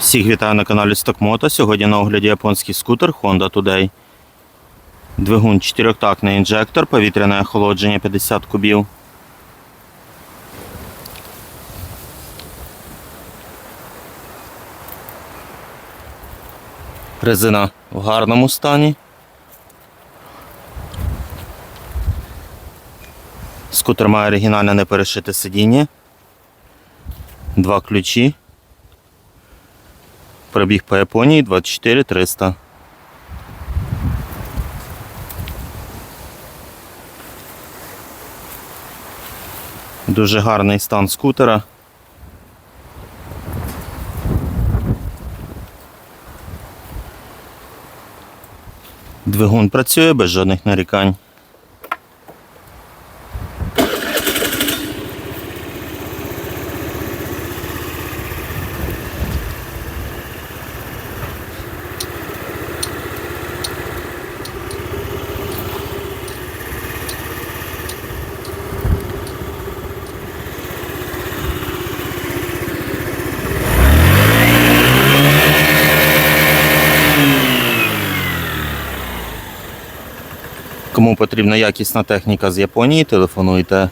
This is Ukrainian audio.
Всіх вітаю на каналі Stockmoto. Сьогодні на огляді японський скутер Honda Today. Двигун 4-тактний інжектор, повітряне охолодження 50 кубів. Резина в гарному стані. Скутер має оригінальне неперешите сидіння. Два ключі. Пробіг по Японії 24 300. Дуже гарний стан скутера. Двигун працює без жодних нарікань. Кому потрібна якісна техніка з Японії, телефонуйте